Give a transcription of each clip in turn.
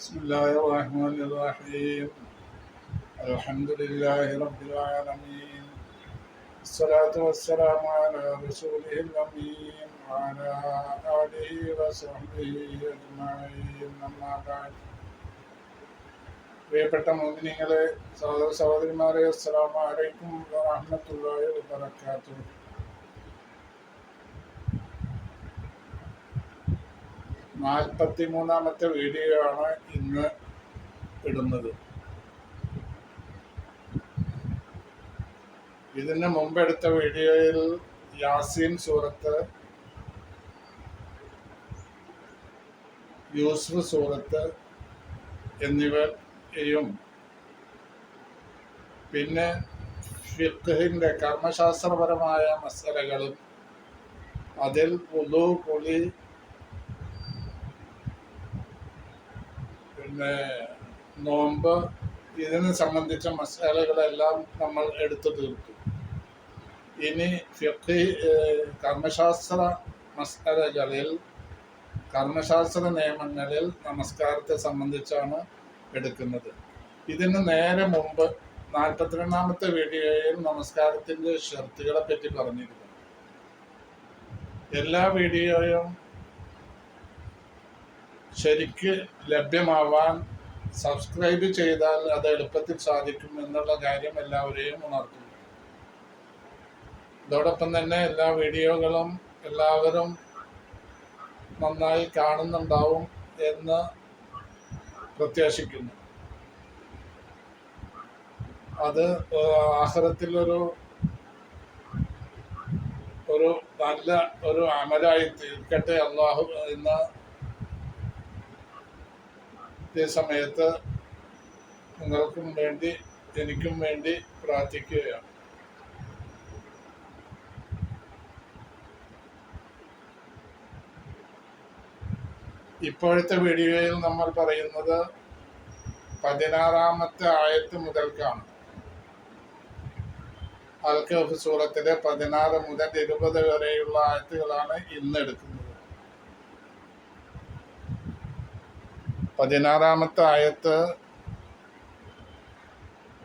بسم الله الرحمن الرحيم الحمد لله رب العالمين الصلاة والسلام على رسوله الأمين وعلى آله وصحبه أجمعين أما بعد പ്രിയപ്പെട്ട മോദിനിങ്ങളെ സഹോദര സഹോദരിമാരെ അസ്സലാമു അലൈക്കും വറഹ്മത്തുള്ളാഹി നാൽപ്പത്തി മൂന്നാമത്തെ വീഡിയോ ആണ് ഇന്ന് ഇടുന്നത്. ഇതിന് മുമ്പെടുത്ത വീഡിയോയിൽ യാസീൻ സൂറത്ത് യൂസുഫ് സൂറത്ത് എന്നിവയും പിന്നെ ഫിഖിന്റെ കർമ്മശാസ്ത്രപരമായ മസലകളും അതിൽ പുതു പുളി പിന്നെ നോമ്പ് ഇതിനെ സംബന്ധിച്ച മസാലകളെല്ലാം നമ്മൾ എടുത്തു തീർത്തു. ഇനി ഫിഖ് കർമ്മശാസ്ത്ര മസാലകളിൽ കർമ്മശാസ്ത്ര നിയമങ്ങളിൽ നമസ്കാരത്തെ സംബന്ധിച്ചാണ് എടുക്കുന്നത്. ഇതിന് നേരെ മുമ്പ് നാൽപ്പത്തിരണ്ടാമത്തെ വീഡിയോയിൽ നമസ്കാരത്തിന്റെ ഷർത്തുകളെ പറ്റി പറഞ്ഞിരുന്നു എല്ലാ വീഡിയോയും ശരിക്ക് ലഭ്യമാവാൻ സബ്സ്ക്രൈബ് ചെയ്താൽ അത് എളുപ്പത്തിൽ സാധിക്കും എന്നുള്ള കാര്യം എല്ലാവരെയും ഉണർത്തുന്നു. ഇതോടൊപ്പം തന്നെ എല്ലാ വീഡിയോകളും എല്ലാവരും നന്നായി കാണുന്നുണ്ടാവും എന്ന് പ്രത്യാശിക്കുന്നു. അത് ആഹ്റത്തിൽ ഒരു ഒരു നല്ല ഒരു അമലായി തീർക്കട്ടെ അള്ളാഹു എന്ന ഈ സമയത്ത് നിങ്ങൾക്കും വേണ്ടി എനിക്കും വേണ്ടി പ്രാർത്ഥിക്കുകയാണ്. ഇപ്പോഴത്തെ വീഡിയോയിൽ നമ്മൾ പറയുന്നത് പതിനാറാമത്തെ ആയത്ത് മുതൽക്കാണ്. അൽക്കഫ് സൂറത്തിലെ പതിനാറ് മുതൽ ഇരുപത് വരെയുള്ള ആയത്തുകളാണ് ഇന്ന് എടുക്കുന്നത്. പതിനാറാമത്തെ ആയത്ത്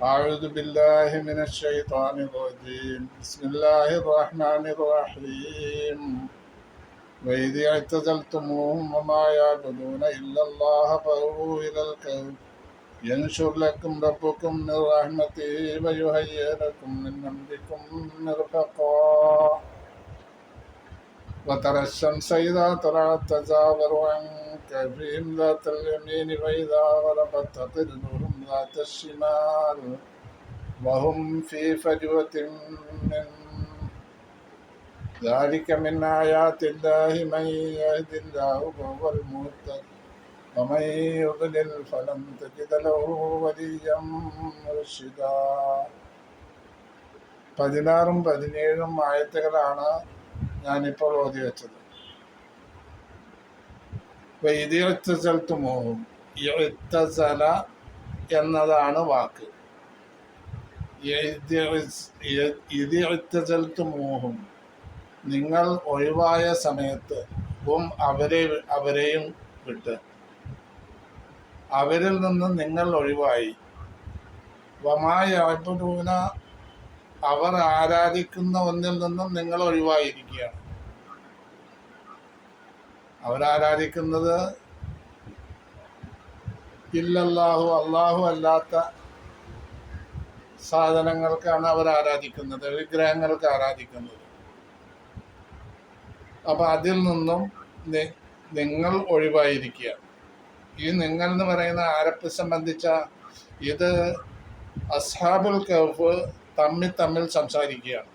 أعوذ بالله من الشيطان الرجيم بسم الله الرحمن الرحيم وإذ اعتزلتموهم وما يعبدون إلا الله فأووا إلى الكهف ينشر لكم ربكم من رحمته ويهيئ لكم من أمركم مرفقا وترى الشمس إذا طلعت تزاور عن كهفهم ذات اليمين وإذا غربت تقرضهم ذات الشمال وهم في فجوة من ذلك من آيات الله من يهد الله فهو المهتد ومن يضلل فلن تجد له وليا مرشدا പതിനാറും പതിനേഴും ആയത്തുകളാണ് ഞാനിപ്പോൾ ഓതി വെച്ചത്. ഇത്തസല എന്നതാണ് വാക്ക്. ഇതിത്തുമോഹും നിങ്ങൾ ഒഴിവായ സമയത്ത് ഉം അവരെ അവരെയും വിട്ട്. അവരിൽ നിന്ന് നിങ്ങൾ ഒഴിവായി. വമായ അൽപ്പദൂന അവർ ആരാധിക്കുന്ന ഒന്നിൽ നിന്നും നിങ്ങൾ ഒഴിവായിരിക്കുകയാണ്. അവരാരാധിക്കുന്നത് ഇല്ലല്ലാഹു അള്ളാഹു അല്ലാത്ത സാധനങ്ങൾക്കാണ് അവർ ആരാധിക്കുന്നത് വിഗ്രഹങ്ങൾക്ക് ആരാധിക്കുന്നത്. അപ്പൊ അതിൽ നിന്നും നിങ്ങൾ ഒഴിവായിരിക്കുക ഈ നിങ്ങൾ എന്ന് പറയുന്ന ആരപ്പ് സംബന്ധിച്ച ഇത് അസ്ഹാബുൽ കഫ് തമ്മിൽ തമ്മിൽ സംസാരിക്കുകയാണ്.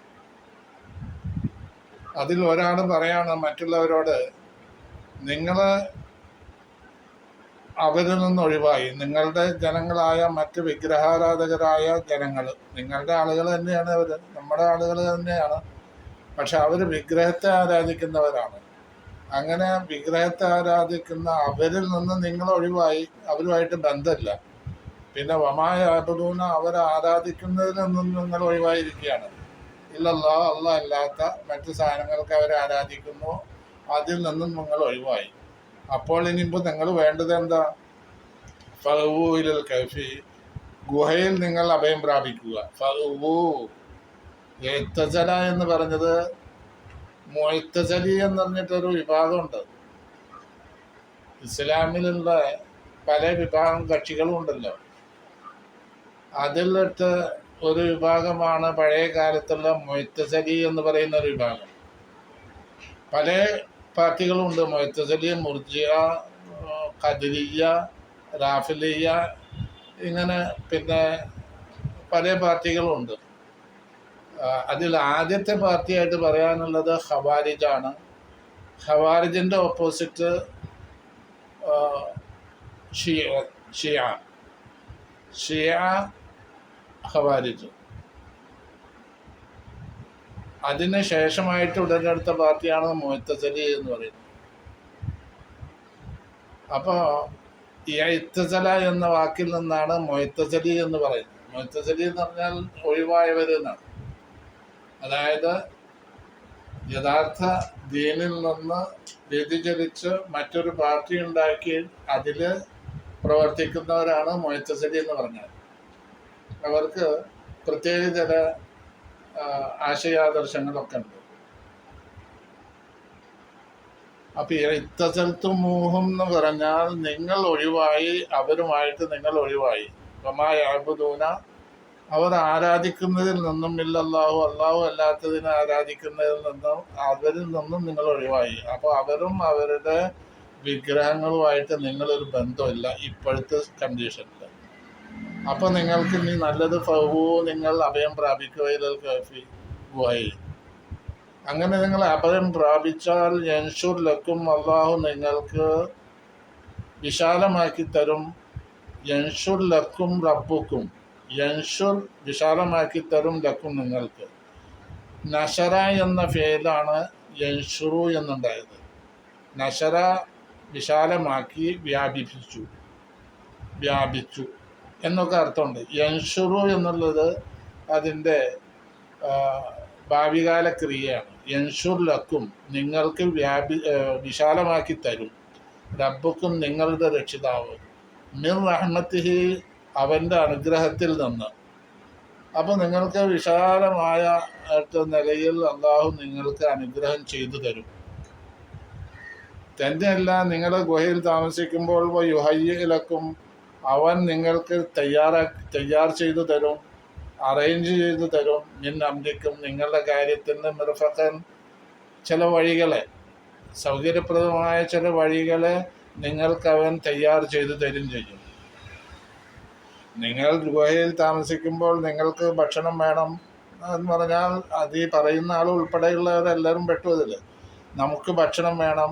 അതിൽ ഒരാൾ പറയാണ് മറ്റുള്ളവരോട് നിങ്ങൾ അവരിൽ നിന്ന് ഒഴിവായി. നിങ്ങളുടെ ജനങ്ങളായ മറ്റ് വിഗ്രഹാരാധകരായ ജനങ്ങൾ നിങ്ങളുടെ ആളുകൾ തന്നെയാണ് അവർ നമ്മുടെ ആളുകൾ തന്നെയാണ്. പക്ഷെ അവർ വിഗ്രഹത്തെ ആരാധിക്കുന്നവരാണ്. അങ്ങനെ വിഗ്രഹത്തെ ആരാധിക്കുന്ന അവരിൽ നിന്ന് നിങ്ങൾ ഒഴിവായി. അവരുമായിട്ട് ബന്ധമില്ല. പിന്നെ വമാബുദൂന അവർ ആരാധിക്കുന്നതിൽ നിന്നും നിങ്ങൾ ഒഴിവായിരിക്കുകയാണ്. ഇല്ലല്ല അല്ല അല്ലാത്ത മറ്റു സാധനങ്ങൾക്ക് അവർ ആരാധിക്കുന്നു. അതിൽ നിന്നും നിങ്ങൾ ഒഴിവായി. അപ്പോൾ ഇനിയിപ്പോൾ നിങ്ങൾ വേണ്ടത് എന്താ? ഫഹൂലൽ കഫി. ഗുഹയിൽ നിങ്ങൾ അഭയം പ്രാപിക്കുക. ഫഹൂ എത്തജല എന്ന് പറഞ്ഞത് മൊയ്ത്തജലി എന്ന് പറഞ്ഞിട്ടൊരു വിഭാഗമുണ്ട്. ഇസ്ലാമിലുള്ള പല വിഭാഗം കക്ഷികളും ഉണ്ടല്ലോ. അതിലിട്ട് ഒരു വിഭാഗമാണ് പഴയ കാലത്തുള്ള മൊയ്ത്തസലി എന്ന് പറയുന്ന ഒരു വിഭാഗം. പല പാർട്ടികളുണ്ട് മൊയ്ത്തസലി മുർജിയ ഖദിരിയ റാഫിലിയ ഇങ്ങനെ പിന്നെ പല പാർട്ടികളുണ്ട് ആ, അതിൽ ആദ്യത്തെ പാർട്ടിയായിട്ട് പറയാനുള്ളത് ഹവാരിജാണ് ഹവാരിജിന്റെ ഓപ്പോസിറ്റ് ഷിയ ഷിയ ഷിയ ഖവാരിജ് അതിന് ശേഷമായിട്ട് ഉടലെടുത്ത പാർട്ടിയാണ് മുഹത്തസലി എന്ന് പറയുന്നത്. അപ്പോൾ ഈ എന്ന വാക്കിൽ നിന്നാണ് മൊയ്ത്തസലി എന്ന് പറയുന്നത്. മൊയ്ത്തസലി എന്ന് പറഞ്ഞാൽ ഒഴിവായവർ എന്നാണ്. അതായത് യഥാർത്ഥ ദീനിൽ നിന്ന് വ്യതിചലിച്ച് മറ്റൊരു പാർട്ടി ഉണ്ടാക്കി അതിൽ പ്രവർത്തിക്കുന്നവരാണ് മൊയ്ത്തസലി എന്ന് പറഞ്ഞാൽ. അവർക്ക് പ്രത്യേക ചില ആശയാദർശങ്ങളൊക്കെ ഉണ്ട്. അപ്പൊ ഇത്തസലത്തും മൂഹം എന്ന് പറഞ്ഞാൽ നിങ്ങൾ ഒഴിവായി അവരുമായിട്ട് നിങ്ങൾ ഒഴിവായി. അബുദൂന അവർ ആരാധിക്കുന്നതിൽ നിന്നും ഇല്ലല്ലാഹു അല്ലാഹു അല്ലാത്തതിനെ ആരാധിക്കുന്നതിൽ നിന്നും അവരിൽ നിന്നും നിങ്ങൾ ഒഴിവായി. അപ്പോൾ അവരും അവരുടെ വിഗ്രഹങ്ങളുമായിട്ട് നിങ്ങളൊരു ബന്ധമില്ല ഇപ്പോഴത്തെ കണ്ടീഷനിൽ അപ്പൊ നിങ്ങൾക്ക് ഇനി നല്ലത് ഫഹു നിങ്ങൾ അഭയം ഗുഹയിൽ അങ്ങനെ നിങ്ങൾ അഭയം പ്രാപിച്ചാൽ യൻഷുർ ലക്കും അള്ളാഹു നിങ്ങൾക്ക് വിശാലമാക്കി തരും. യൻഷുർ ലക്കും റബ്ബുക്കും യൻഷുർ വിശാലമാക്കി തരും ലക്കും നിങ്ങൾക്ക്. നഷറ എന്ന ഫേലാണ് യൻഷുറു എന്നുണ്ടായത്. നഷറ വിശാലമാക്കി വ്യാപിപ്പിച്ചു. വ്യാപിച്ചു. എന്നൊക്കെ അർത്ഥമുണ്ട്. യൻഷുറു എന്നുള്ളത് അതിന്റെ ഭാവികാല ക്രിയയാണ് യൻഷുർ ലക്കും നിങ്ങൾക്ക് വ്യാപി വിശാലമാക്കി തരും. റബ്ബുക്കും നിങ്ങളുടെ രക്ഷിതാവ്. മിർ റഹ്മത്തിഹി അവന്റെ അനുഗ്രഹത്തിൽ നിന്ന്. അപ്പോൾ നിങ്ങൾക്ക് വിശാലമായ നിലയിൽ അള്ളാഹു നിങ്ങൾക്ക് അനുഗ്രഹം ചെയ്തു തരും. തന്നെയല്ല നിങ്ങൾ ഗുഹയിൽ താമസിക്കുമ്പോൾ യുഹയ്യലക്കും അവൻ നിങ്ങൾക്ക് തയ്യാറാക്കി തയ്യാർ ചെയ്തു തരും അറേഞ്ച് ചെയ്തു തരും. മിൻ അമ്പിക്കും നിങ്ങളുടെ കാര്യത്തിന് മിർഫക്കൻ ചില വഴികളെ സൗകര്യപ്രദമായ ചില വഴികളെ നിങ്ങൾക്ക് അവൻ തയ്യാർ ചെയ്തു തരും ചെയ്യും. നിങ്ങൾ ഗുഹയിൽ താമസിക്കുമ്പോൾ നിങ്ങൾക്ക് ഭക്ഷണം വേണം എന്ന് പറഞ്ഞാൽ അത് ഈ പറയുന്ന ആൾ ഉൾപ്പെടെയുള്ളവരെല്ലാവരും പെട്ടു അതിൽ നമുക്ക് ഭക്ഷണം വേണം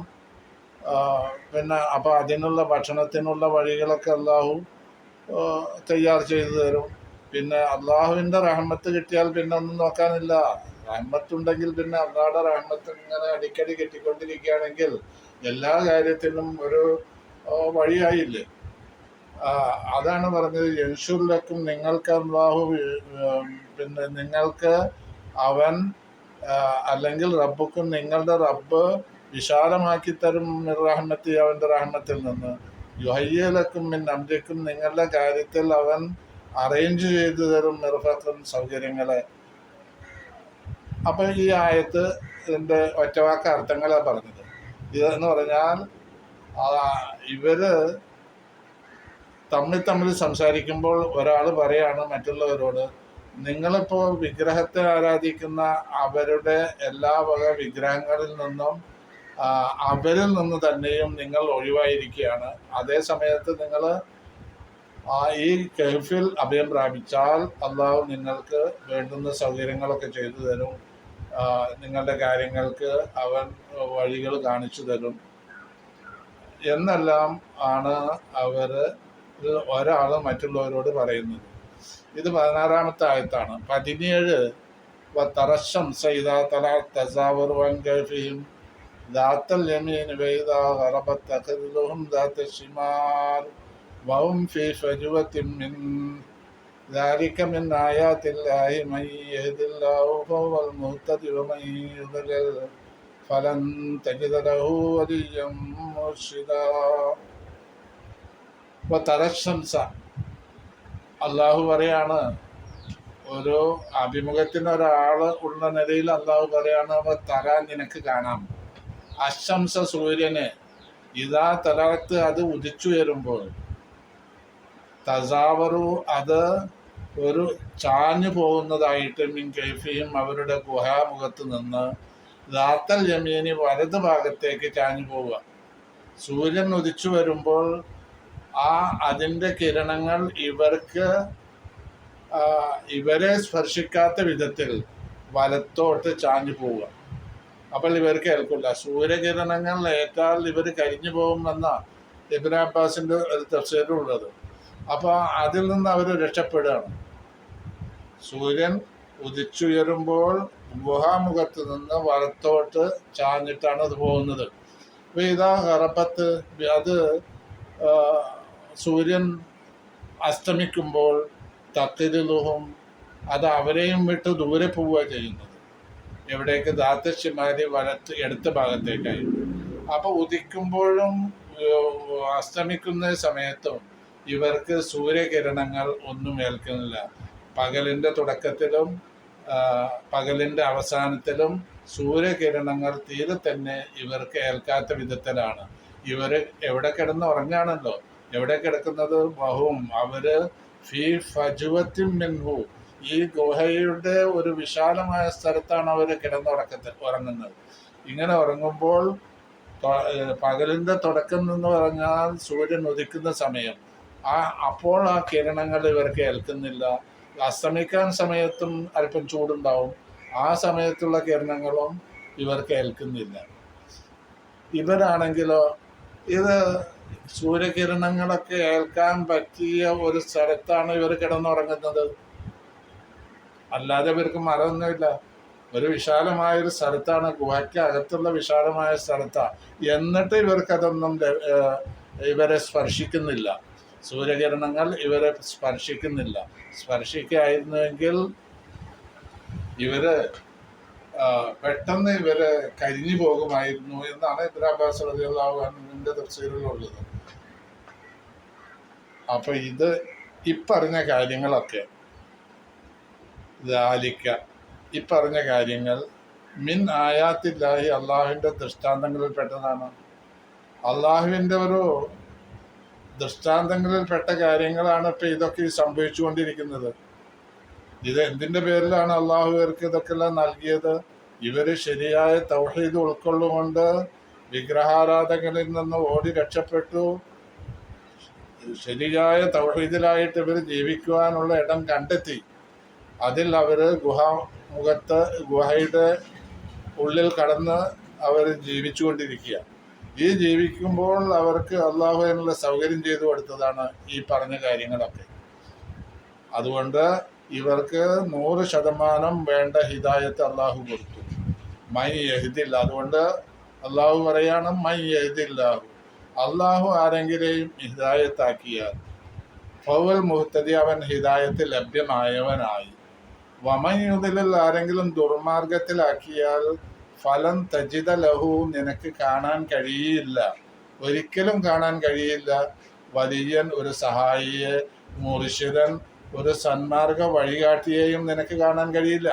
പിന്നെ അപ്പോൾ അതിനുള്ള ഭക്ഷണത്തിനുള്ള വഴികളൊക്കെ അള്ളാഹു തയ്യാർ ചെയ്തു തരും. പിന്നെ അള്ളാഹുവിന്റെ റഹ്മത്ത് കിട്ടിയാൽ പിന്നെ ഒന്നും നോക്കാനില്ല. റഹ്മത്തുണ്ടെങ്കിൽ പിന്നെ അള്ളാഹുടെ റഹ്മത്ത് ഇങ്ങനെ അടിക്കടി കിട്ടിക്കൊണ്ടിരിക്കുകയാണെങ്കിൽ എല്ലാ കാര്യത്തിനും ഒരു വഴിയായില്ലേ? അതാണ് പറഞ്ഞത്. യൻഷുല്ലക്കും നിങ്ങൾക്ക് അള്ളാഹു പിന്നെ നിങ്ങൾക്ക് അവൻ അല്ലെങ്കിൽ റബ്ബുക്കും നിങ്ങളുടെ റബ്ബ് വിശാലമാക്കി തരും റഹ്മത്തി അവന്റെ റഹ്മത്തിൽ നിന്ന്. യുഹയ്യലക്കും മിൻ അമ്രിക്കും നിങ്ങളുടെ കാര്യത്തിൽ അവൻ അറേഞ്ച് ചെയ്തു തരും നിർഫക്കും സൗകര്യങ്ങളെ. അപ്പം ഈ ആയത്ത് ഇതിന്റെ ഒറ്റവാക്ക അർത്ഥങ്ങളാണ് പറഞ്ഞത്. ഇതെന്ന് പറഞ്ഞാൽ ഇവർ തമ്മിൽ തമ്മിൽ സംസാരിക്കുമ്പോൾ ഒരാൾ പറയാണ് മറ്റുള്ളവരോട് നിങ്ങളിപ്പോൾ വിഗ്രഹത്തെ ആരാധിക്കുന്ന അവരുടെ എല്ലാ വക വിഗ്രഹങ്ങളിൽ നിന്നും അവരിൽ നിന്ന് തന്നെയും നിങ്ങൾ ഒഴിവായിരിക്കുകയാണ്. അതേ സമയത്ത് നിങ്ങൾ ഈ കെഫിൽ അഭയം പ്രാപിച്ചാൽ അള്ളാഹു നിങ്ങൾക്ക് വേണ്ടുന്ന സൗകര്യങ്ങളൊക്കെ ചെയ്തു തരും. നിങ്ങളുടെ കാര്യങ്ങൾക്ക് അവൻ വഴികൾ കാണിച്ചു തരും. എന്നെല്ലാം ആണ് അവർ ഒരാൾ മറ്റുള്ളവരോട് പറയുന്നത്. ഇത് പതിനാറാമത്തെ ആയത്താണ്. പതിനേഴ് തറശം സൈദാ തല തസാവർ വൻ ذات اليمين وإذا غربت تخذلهم ذات الشمال وهم في فجوة من ذلك من آيات الله من يهد الله فهو المهتد ومن يضلل فلن تجد له وليا مرشدا അപ്പോൾ തരശംസ അള്ളാഹു പറയാണ് ഒരു അഭിമുഖത്തിന് ഒരാൾ ഉള്ള നിലയിൽ അള്ളാഹു പറയാണ് "അവ തരാൻ നിനക്ക് കാണാം അശംസ സൂര്യനെ ഇതാ തലകത്ത് അത് ഉദിച്ചുയരുമ്പോൾ തസാവറു അത് ഒരു ചാഞ്ഞു പോകുന്നതായിട്ട് മിൻ കൈഫിയും അവരുടെ ഗുഹാമുഖത്ത് നിന്ന് ദാത്തൽ ജമീനി വലത് ഭാഗത്തേക്ക് ചാഞ്ഞു പോവുക. സൂര്യൻ ഉദിച്ചു വരുമ്പോൾ ആ അതിന്റെ കിരണങ്ങൾ ഇവർക്ക് ഇവരെ സ്പർശിക്കാത്ത വിധത്തിൽ വലത്തോട്ട് ചാഞ്ഞു പോവുക. അപ്പോൾ ഇവർക്ക് ഏൽക്കില്ല സൂര്യകിരണങ്ങൾ ഏറ്റാൽ ഇവർ കരിഞ്ഞു പോകുമെന്ന ഇബ്രാ അബ്ബാസിന്റെ ഒരു തഫ്സീലുള്ളത് അപ്പോൾ അതിൽ നിന്ന് അവർ രക്ഷപ്പെടുകയാണ്. സൂര്യൻ ഉദിച്ചുയരുമ്പോൾ ഗുഹാമുഖത്ത് നിന്ന് വലത്തോട്ട് ചാഞ്ഞിട്ടാണ് അത് പോകുന്നത്. അപ്പോൾ ഇതാ ഹറബത്ത് അത് സൂര്യൻ അസ്തമിക്കുമ്പോൾ തക്കിരുളുഹും അത് അവരെയും വിട്ട് ദൂരെ പോവുക ചെയ്യുന്നത്. എവിടേക്ക് ദാത്തശ്ശിമാരി വലത്ത് എടുത്ത ഭാഗത്തേക്കായി. അപ്പോൾ ഉദിക്കുമ്പോഴും അസ്തമിക്കുന്ന സമയത്തും ഇവർക്ക് സൂര്യകിരണങ്ങൾ ഒന്നും ഏൽക്കുന്നില്ല. പകലിന്റെ തുടക്കത്തിലും പകലിന്റെ അവസാനത്തിലും സൂര്യകിരണങ്ങൾ തീരെ തന്നെ ഇവർക്ക് ഏൽക്കാത്ത വിധത്തിലാണ്. ഇവർ എവിടെ കിടന്ന് ഉറങ്ങാണല്ലോ എവിടെ കിടക്കുന്നത്? ബഹും. അവർ ഫി ഫജുവത്തിൻ മിൻഹു ഈ ഗുഹയുടെ ഒരു വിശാലമായ സ്ഥലത്താണ് അവർ കിടന്നുറക്കത്ത് ഉറങ്ങുന്നത്. ഇങ്ങനെ ഉറങ്ങുമ്പോൾ പകലിന്റെ തുടക്കം എന്ന് പറഞ്ഞാൽ സൂര്യൻ ഉദിക്കുന്ന സമയം. ആ അപ്പോൾ ആ കിരണങ്ങൾ ഇവർക്ക് ഏൽക്കുന്നില്ല അസ്തമിക്കാൻ സമയത്തും അല്പം ചൂടുണ്ടാവും. ആ സമയത്തുള്ള കിരണങ്ങളും ഇവർക്ക് ഏൽക്കുന്നില്ല ഇവരാണെങ്കിലോ ഇത് സൂര്യകിരണങ്ങളൊക്കെ ഏൽക്കാൻ പറ്റിയ ഒരു സ്ഥലത്താണ് ഇവർ കിടന്നുറങ്ങുന്നത്. അല്ലാതെ ഇവർക്ക് മരമൊന്നുമില്ല. ഒരു വിശാലമായ ഒരു സ്ഥലത്താണ് ഗുഹയ്ക്ക് അകത്തുള്ള വിശാലമായ സ്ഥലത്താണ് എന്നിട്ട് ഇവർക്കതൊന്നും ഇവരെ സ്പർശിക്കുന്നില്ല. സൂര്യകിരണങ്ങൾ ഇവരെ സ്പർശിക്കുന്നില്ല. സ്പർശിക്കായിരുന്നുവെങ്കിൽ ഇവർ പെട്ടെന്ന് ഇവർ കരിഞ്ഞു പോകുമായിരുന്നു എന്നാണ് ഇബ്രാബാസ് റളിയല്ലാഹുവിന്റെ തഫ്സീറിലുള്ളത്. അപ്പൊ ഇത് ഇപ്പറഞ്ഞ കാര്യങ്ങളൊക്കെ ദാലിക്ക. ഇപ്പറഞ്ഞ കാര്യങ്ങൾ മിൻ ആയാത്തില്ലാഹി അള്ളാഹുവിന്റെ ദൃഷ്ടാന്തങ്ങളിൽ പെട്ടതാണ് അള്ളാഹുവിന്റെ ഒരു ദൃഷ്ടാന്തങ്ങളിൽ പെട്ട കാര്യങ്ങളാണ് ഇപ്പൊ ഇതൊക്കെ സംഭവിച്ചുകൊണ്ടിരിക്കുന്നത്. ഇത് എന്തിന്റെ പേരിലാണ് അള്ളാഹു ഇവർക്ക് ഇതൊക്കെല്ലാം നൽകിയത്? ഇവർ ശരിയായ തൗഹീദ് ഉൾക്കൊള്ളുകൊണ്ട് വിഗ്രഹാരാധകരിൽ നിന്ന് ഓടി രക്ഷപ്പെട്ടു. ശരിയായ തൗഹീദിലായിട്ട് ഇവർ ജീവിക്കുവാനുള്ള ഇടം കണ്ടെത്തി. അതിൽ അവർ ഗുഹാമുഖത്ത് ഗുഹയുടെ ഉള്ളിൽ കടന്ന് അവർ ജീവിച്ചുകൊണ്ടിരിക്കുക ഈ ജീവിക്കുമ്പോൾ അവർക്ക് അള്ളാഹു എന്നുള്ള സൗകര്യം ചെയ്തു കൊടുത്തതാണ് ഈ പറഞ്ഞ കാര്യങ്ങളൊക്കെ. അതുകൊണ്ട് ഇവർക്ക് നൂറ് ശതമാനം വേണ്ട ഹിദായത്ത് അള്ളാഹു കൊടുത്തു. മൈ എഴുതില്ല അതുകൊണ്ട് അള്ളാഹു പറയാണ് മൈ എഴുതില്ലാഹു അള്ളാഹു ആരെങ്കിലെയും ഹിദായത്താക്കിയാൽ ഫൗൽ മുഹത്തതി അവൻ ഹിദായത്ത് ലഭ്യമായവനായി. വമയുതിലിൽ ആരെങ്കിലും ദുർമാർഗത്തിലാക്കിയാൽ ഫലം തജിത ലഹു നിനക്ക് കാണാൻ കഴിയില്ല. ഒരിക്കലും കാണാൻ കഴിയില്ല. വലിയൻ ഒരു സഹായിയെ മുർഷിദൻ ഒരു സന്മാർഗ വഴികാട്ടിയെയും നിനക്ക് കാണാൻ കഴിയില്ല.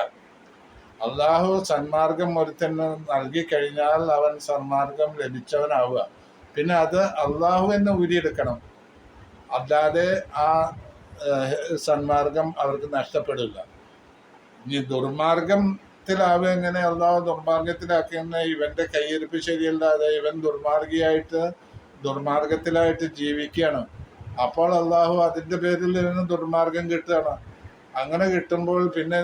അള്ളാഹു സന്മാർഗം ഒരുത്തന് നൽകി കഴിഞ്ഞാൽ അവൻ സന്മാർഗം ലഭിച്ചവനാവുക. പിന്നെ അത് അള്ളാഹു എന്ന് ഊരിയെടുക്കണം. അല്ലാതെ ആ സന്മാർഗം അവർക്ക് നഷ്ടപ്പെടില്ല. ഇനി ദുർമാർഗത്തിലാവുക എങ്ങനെ? അള്ളാഹു ദുർമാർഗത്തിലാക്കുന്ന ഇവന്റെ കയ്യിരിപ്പ് ശരിയല്ലാതെ ഇവൻ ദുർമാർഗിയായിട്ട് ദുർമാർഗത്തിലായിട്ട് ജീവിക്കുകയാണ്. അപ്പോൾ അള്ളാഹു അതിന്റെ പേരിൽ ഇവന് ദുർമാർഗം കിട്ടുകയാണ്. അങ്ങനെ കിട്ടുമ്പോൾ പിന്നെ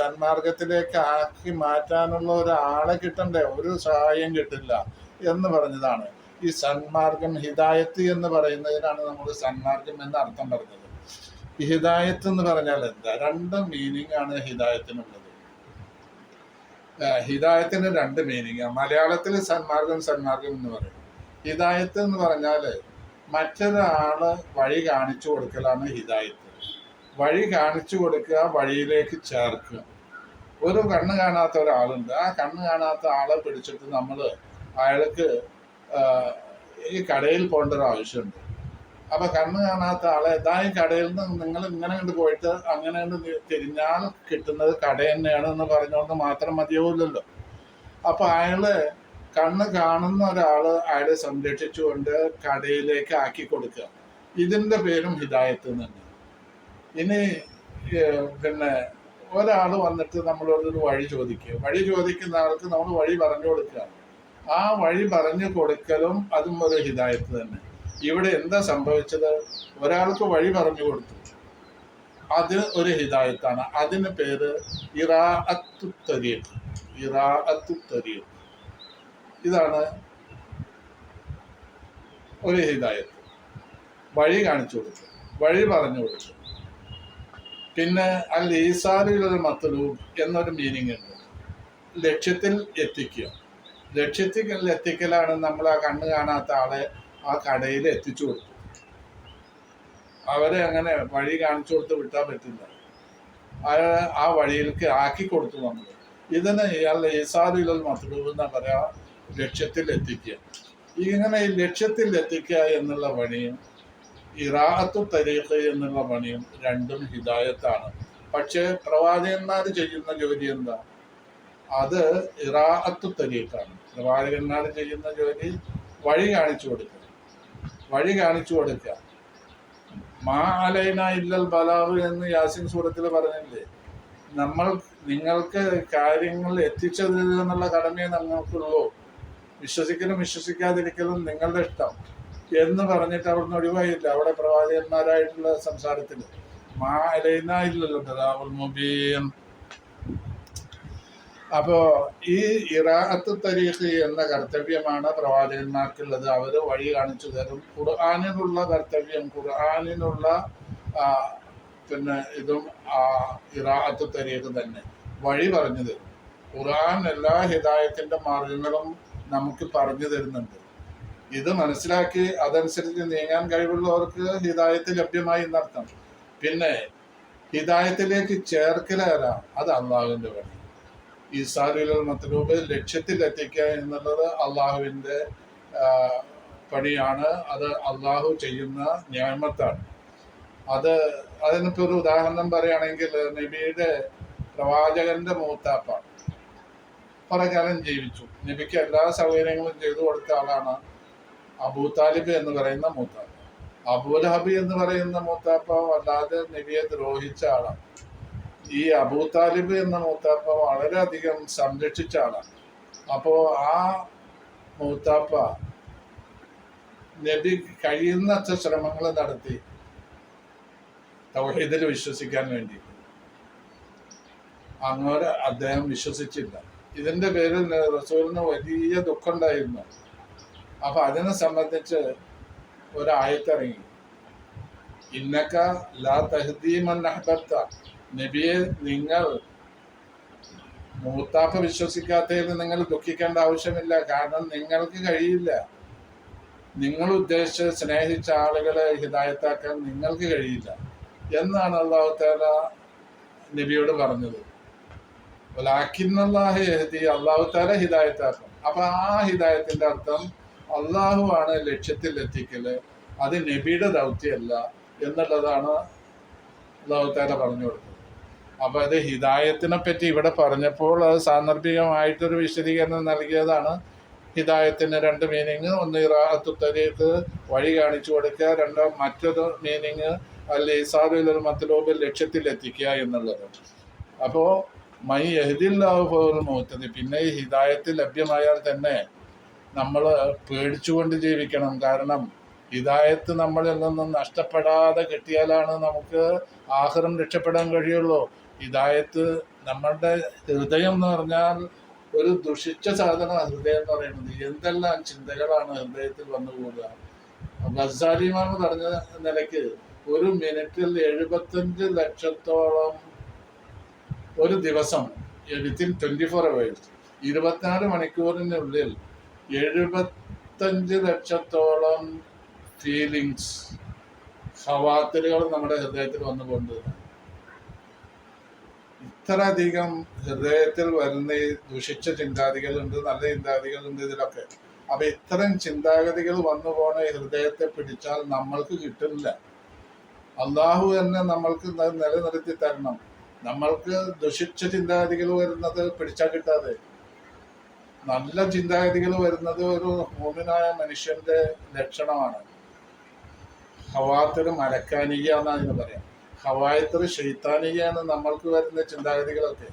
സന്മാർഗത്തിലേക്ക് ആക്കി മാറ്റാനുള്ള ഒരാളെ കിട്ടണ്ടേ? ഒരു സഹായം കിട്ടില്ല എന്ന് പറഞ്ഞതാണ്. ഈ സന്മാർഗം ഹിദായത്ത് എന്ന് പറയുന്നതിനാണ് നമ്മൾ സന്മാർഗം എന്ന് അർത്ഥം പറഞ്ഞത്. ഹിദായത്ത് എന്ന് പറഞ്ഞാൽ എന്താ? രണ്ട് മീനിങ് ആണ് ഹിദായത്തിനുള്ളത്. ഹിദായത്തിന് രണ്ട് മീനിങ് മലയാളത്തിൽ സന്മാർഗം സന്മാർഗം എന്ന് പറയും. ഹിദായത്ത് എന്ന് പറഞ്ഞാൽ മറ്റൊരാൾ വഴി കാണിച്ചു കൊടുക്കലാണ് ഹിദായത്ത്. വഴി കാണിച്ചു കൊടുക്കുക വഴിയിലേക്ക് ചേർക്കുക. ഒരു കണ്ണ് കാണാത്ത ഒരാളുണ്ട്. ആ കണ്ണ് കാണാത്ത ആളെ പിടിച്ചിട്ട് നമ്മൾ അയാൾക്ക് ഈ കടയിൽ പോകേണ്ട ഒരു ആവശ്യമുണ്ട്. അപ്പൊ കണ്ണ് കാണാത്ത ആളെ ഈ കടയിൽ നിന്ന് നിങ്ങൾ ഇങ്ങനെ കണ്ട് പോയിട്ട് അങ്ങനെ കണ്ട് തിരിഞ്ഞാൽ കിട്ടുന്നത് കട തന്നെയാണ് എന്ന് പറഞ്ഞുകൊണ്ട് മാത്രം മതിയാവില്ലല്ലോ. അപ്പൊ അയാൾ കണ്ണ് കാണുന്ന ഒരാൾ അയാളെ സംരക്ഷിച്ചുകൊണ്ട് കടയിലേക്ക് ആക്കി കൊടുക്കുക. ഇതിന്റെ പേരും ഹിദായത്ത് തന്നെ ഇനി പിന്നെ ഒരാൾ വന്നിട്ട് നമ്മളോടൊരു വഴി ചോദിക്കുക. വഴി ചോദിക്കുന്ന ആൾക്ക് നമ്മൾ വഴി പറഞ്ഞു കൊടുക്കുക. ആ വഴി പറഞ്ഞു കൊടുക്കലും അതും ഒരു ഹിദായത്ത് തന്നെ. ഇവിടെ എന്താ സംഭവിച്ചത്? ഒരാൾക്ക് വഴി പറഞ്ഞു കൊടുത്തു. അത് ഒരു ഹിദായത്താണ് അതിന് പേര് തരീഖ് ഇറാഅത്തു തരീഖ് ഇതാണ് ഒരു ഹിദായത്ത് വഴി കാണിച്ചു കൊടുത്തു. വഴി പറഞ്ഞു കൊടുത്തു. പിന്നെ അൽ ഈസാറിലൊരു മത്തലൂബ് എന്നൊരു മീനിങ് ഉണ്ട്. ലക്ഷ്യത്തിൽ എത്തിക്കുക. ലക്ഷ്യത്തിൽ എത്തിക്കലാണ് നമ്മൾ ആ കണ്ണ് കാണാത്ത ആളെ ആ കടയിൽ എത്തിച്ചു കൊടുത്തു. അവരെ അങ്ങനെ വഴി കാണിച്ചു കൊടുത്ത് വിട്ടാൻ പറ്റില്ല. അയാളെ ആ വഴിയിലേക്ക് ആക്കി കൊടുത്തു നമ്മൾ. ഇതിനെ ഇയാളുടെ ഈസാറിലൽ മത്തലൂബ് എന്നാ പറയാ ലക്ഷ്യത്തിൽ എത്തിക്കുക. ഇങ്ങനെ ഈ ലക്ഷ്യത്തിൽ എത്തിക്കുക എന്നുള്ള പണിയും ഇറാഹത്തു തരീഖ് എന്നുള്ള പണിയും രണ്ടും ഹിദായത്താണ്. പക്ഷേ പ്രവാചകന്മാർ ചെയ്യുന്ന ജോലി എന്താ? അത് ഇറാഹത്തു തരീഖാണ്. പ്രവാചകന്മാർ ചെയ്യുന്ന ജോലി വഴി കാണിച്ചു കൊടുക്കുക. വഴി കാണിച്ചു കൊടുക്കുക മാ അലൈന ഇല്ലൽ ബലാവ് എന്ന് യാസിൻ സൂറത്തിൽ പറഞ്ഞില്ലേ? നമ്മൾ നിങ്ങൾക്ക് കാര്യങ്ങൾ എത്തിച്ചത് എന്നുള്ള കടമയെ നമ്മൾക്കുള്ളൂ. വിശ്വസിക്കലും വിശ്വസിക്കാതിരിക്കലും നിങ്ങളുടെ ഇഷ്ടം എന്ന് പറഞ്ഞിട്ട് അവിടുന്ന് ഒഴിവായില്ല. അവിടെ പ്രവാചകന്മാരായിട്ടുള്ള സംസാരത്തിൽ മാ അലൈന ഇല്ലല്ലോ ബലാവുൽ മുബീൻ അപ്പോ ഈ ഇറാഅത്ത് തരീഖ് എന്ന കർത്തവ്യമാണ് പ്രവാചകന്മാർക്കുള്ളത്. അവർ വഴി കാണിച്ചു തരും. ഖുർആാനിനുള്ള കർത്തവ്യം ഖുർആാനിനുള്ള പിന്നെ ഇതും ഇറാഅത്ത് തരീഖ് തന്നെ വഴി പറഞ്ഞു തരും. ഖുർആൻ എല്ലാ ഹിദായത്തിന്റെ മാർഗങ്ങളും നമുക്ക് പറഞ്ഞു തരുന്നുണ്ട്. ഇത് മനസ്സിലാക്കി അതനുസരിച്ച് നീങ്ങാൻ കഴിവുള്ളവർക്ക് ഹിദായത്ത് ലഭ്യമായി എന്നർത്ഥം. പിന്നെ ഹിദായത്തിലേക്ക് ചേർക്കലേറാം അത് അള്ളാഹുവിന്റെ പണി. ഈസാലുൽ ലക്ഷ്യത്തിൽ ലക്ഷ്യത്തിലെത്തിക്കുക എന്നുള്ളത് അള്ളാഹുവിന്റെ പണിയാണ്. അത് അള്ളാഹു ചെയ്യുന്ന ന്യായമത്താണ് അത് അതിനിപ്പോൾ ഒരു ഉദാഹരണം പറയുകയാണെങ്കിൽ നബിയുടെ പ്രവാചകന്റെ മൂത്താപ്പ കുറെ കാലം ജീവിച്ചു. നബിക്ക് എല്ലാ സൗകര്യങ്ങളും ചെയ്തു കൊടുത്ത ആളാണ് അബൂ താലിബ് എന്ന് പറയുന്ന മൂത്താപ്പ. അബൂലഹബി എന്ന് പറയുന്ന മൂത്താപ്പ വല്ലാതെ നബിയെ ദ്രോഹിച്ച ആളാണ്. ഈ അബൂ താലിബ് എന്ന മൂത്താപ്പ വളരെയധികം സംരക്ഷിച്ച ആളാണ്. അപ്പോ ആ മൂത്താപ്പ നബി കഴിയുന്നത്ര ശ്രമങ്ങൾ നടത്തി തൗഹീദിൽ വിശ്വസിക്കാൻ വേണ്ടി. അങ്ങനെ അദ്ദേഹം വിശ്വസിച്ചില്ല. ഇതിന്റെ പേരിൽ റസൂലിന് വലിയ ദുഃഖം ഉണ്ടായിരുന്നു അപ്പൊ അതിനെ സംബന്ധിച്ച് ഒരായത്തിറങ്ങി. ഇന്നക്ക ലാ തഹദീമൻ അഹ്ബത്ത നബിയെ നിങ്ങൾ മൂത്താപ്പ വിശ്വസിക്കാത്തതിൽ നിങ്ങൾ ദുഃഖിക്കേണ്ട ആവശ്യമില്ല. കാരണം നിങ്ങൾക്ക് കഴിയില്ല. നിങ്ങൾ ഉദ്ദേശിച്ച് സ്നേഹിച്ച ആളുകളെ ഹിതായത്താക്കാൻ നിങ്ങൾക്ക് കഴിയില്ല. എന്നാണ് അള്ളാഹു താല നബിയോട് പറഞ്ഞത്. ലാക്കിന്നല്ലാഹി അള്ളാഹു താല ഹിദായത്താക്കും. അപ്പൊ ആ ഹിതായത്തിന്റെ അർത്ഥം അള്ളാഹു ആണ് ലക്ഷ്യത്തിൽ എത്തിക്കൽ. അത് നബിയുടെ ദൗത്യമല്ല എന്നുള്ളതാണ് അള്ളാഹു താല പറഞ്ഞു അപ്പൊ അത് ഹിദായത്തിനെ പറ്റി ഇവിടെ പറഞ്ഞപ്പോൾ അത് സാന്ദർഭികമായിട്ടൊരു വിശദീകരണം നൽകിയതാണ്. ഹിദായത്തിന് രണ്ട് മീനിങ് ഒന്ന് ഇറാഹത്തു തരീഖ് വഴി കാണിച്ചു കൊടുക്കുക രണ്ടോ മറ്റൊരു മീനിങ് അല്ല ഇസാദുൽ ലക്ഷ്യത്തിൽ ലക്ഷ്യത്തിലെത്തിക്കുക എന്നുള്ളത്. അപ്പോൾ മൈ എഹദില്ലാഹു മുഹത്തത് പിന്നെ ഈ ഹിദായത്ത് ലഭ്യമായാൽ തന്നെ നമ്മൾ പേടിച്ചുകൊണ്ട് ജീവിക്കണം. കാരണം ഹിദായത്ത് നമ്മളിൽ നിന്നും നഷ്ടപ്പെടാതെ കിട്ടിയാലാണ് നമുക്ക് ആഹ്റം രക്ഷപ്പെടാൻ കഴിയുള്ളൂ. ഹിദായത്ത് നമ്മളുടെ ഹൃദയം എന്ന് പറഞ്ഞാൽ ഒരു ദുഷിച്ച സാധന ഹൃദയം എന്ന് പറയുന്നത്. എന്തെല്ലാം ചിന്തകളാണ് ഹൃദയത്തിൽ വന്നു കൂടുക ഗസാലിമാന്ന് പറഞ്ഞ നിലയ്ക്ക് ഒരു മിനിറ്റിൽ എഴുപത്തഞ്ച് ലക്ഷത്തോളം ഒരു ദിവസം വിത്തിൻ ട്വന്റി ഫോർ അവേഴ്സ് ഇരുപത്തിനാല് മണിക്കൂറിനുള്ളിൽ എഴുപത്തഞ്ച് ലക്ഷത്തോളം ഫീലിങ്സ് ഹവാത്തലുകൾ നമ്മുടെ ഹൃദയത്തിൽ വന്നുകൊണ്ട് ഇത്രയധികം ഹൃദയത്തിൽ വരുന്ന ഈ ദുഷിച്ച ചിന്താഗതികളുണ്ട് നല്ല ചിന്താഗതികളുണ്ട് ഇതിലൊക്കെ. അപ്പൊ ഇത്തരം ചിന്താഗതികൾ വന്നു പോണ ഹൃദയത്തെ പിടിച്ചാൽ നമ്മൾക്ക് കിട്ടില്ല അള്ളാഹു തന്നെ നമ്മൾക്ക് നിലനിർത്തി തരണം. നമ്മൾക്ക് ദുഷിച്ച ചിന്താഗതികൾ വരുന്നത് പിടിച്ചാൽ കിട്ടാതെ. നല്ല ചിന്താഗതികൾ വരുന്നത് ഒരു ഹോമിനായ മനുഷ്യന്റെ ലക്ഷണമാണ്. ഹവാത്തിൽ മലക്കാനിക എന്നാണ് പറയാം. ഹവായത്തിൽ ഷെയ്ത്താനികയാണ് നമ്മൾക്ക് വരുന്ന ചിന്താഗതികളൊക്കെ.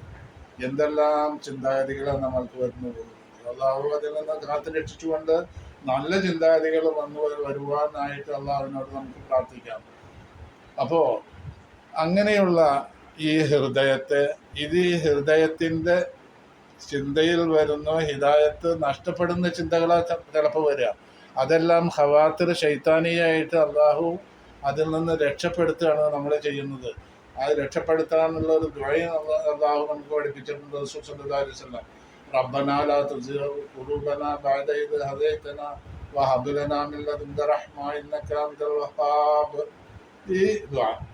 എന്തെല്ലാം ചിന്താഗതികളാണ് നമ്മൾക്ക് വരുന്നത്? അള്ളാഹു അതിൽ നിന്ന് കാത്തു രക്ഷിച്ചുകൊണ്ട് നല്ല ചിന്താഗതികൾ വന്നു വരുവാനായിട്ട് അള്ളാഹുവിനോട് നമുക്ക് പ്രാർത്ഥിക്കാം. അപ്പോൾ അങ്ങനെയുള്ള ഈ ഹൃദയത്തെ ഇത് ഈ ഹൃദയത്തിന്റെ ചിന്തയിൽ വരുന്ന ഹിതായത്ത് നഷ്ടപ്പെടുന്ന ചിന്തകളാ ചിലപ്പോൾ വരിക. അതെല്ലാം ഹവാത്തിർ ശൈത്താനിയായിട്ട് അള്ളാഹു അതിൽ നിന്ന് രക്ഷപ്പെടുത്തുകയാണ് നമ്മൾ ചെയ്യുന്നത്. അത് രക്ഷപ്പെടുത്താനുള്ള ഒരു ദ്വയം അള്ളാഹു നമുക്ക് പഠിപ്പിച്ചിട്ടുണ്ട് റസൂൽ സല്ലല്ലാഹു അലൈഹി വസല്ലം. റബ്ബനാ ലാ തുസിഗ ഖുലൂബനാ ഹദൈതനാ വഹബ് ലനാ മിൻ ലദുൻക റഹ്മ ഇന്നക അൻതൽ വഹാബ്. ഈ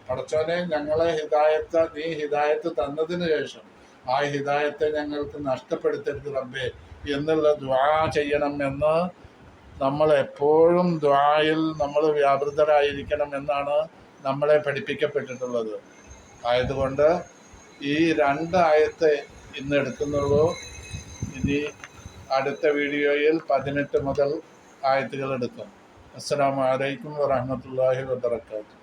പടച്ചോനെ ഞങ്ങളെ ഹിദായത്ത് നീ ഹിദായത്ത് തന്നതിന് ശേഷം ആ ഹിദായത്തെ ഞങ്ങൾക്ക് നഷ്ടപ്പെടുത്തരുത് റബ്ബേ. എന്നുള്ള ദ്വാ ചെയ്യണം എന്ന് നമ്മൾ എപ്പോഴും ദ്വായിൽ നമ്മൾ വ്യാപൃതരായിരിക്കണം എന്നാണ് നമ്മളെ പഠിപ്പിക്കപ്പെട്ടിട്ടുള്ളത്. ആയതുകൊണ്ട് ഈ രണ്ടായത്തെ ഇന്ന് എടുക്കുന്നുള്ളൂ. ഇനി അടുത്ത വീഡിയോയിൽ പതിനെട്ട് മുതൽ ആയത്തുകൾ എടുക്കും. അസ്സാം അലൈക്കും വറഹ്മത്തുള്ളാഹി വബറകാതുഹു.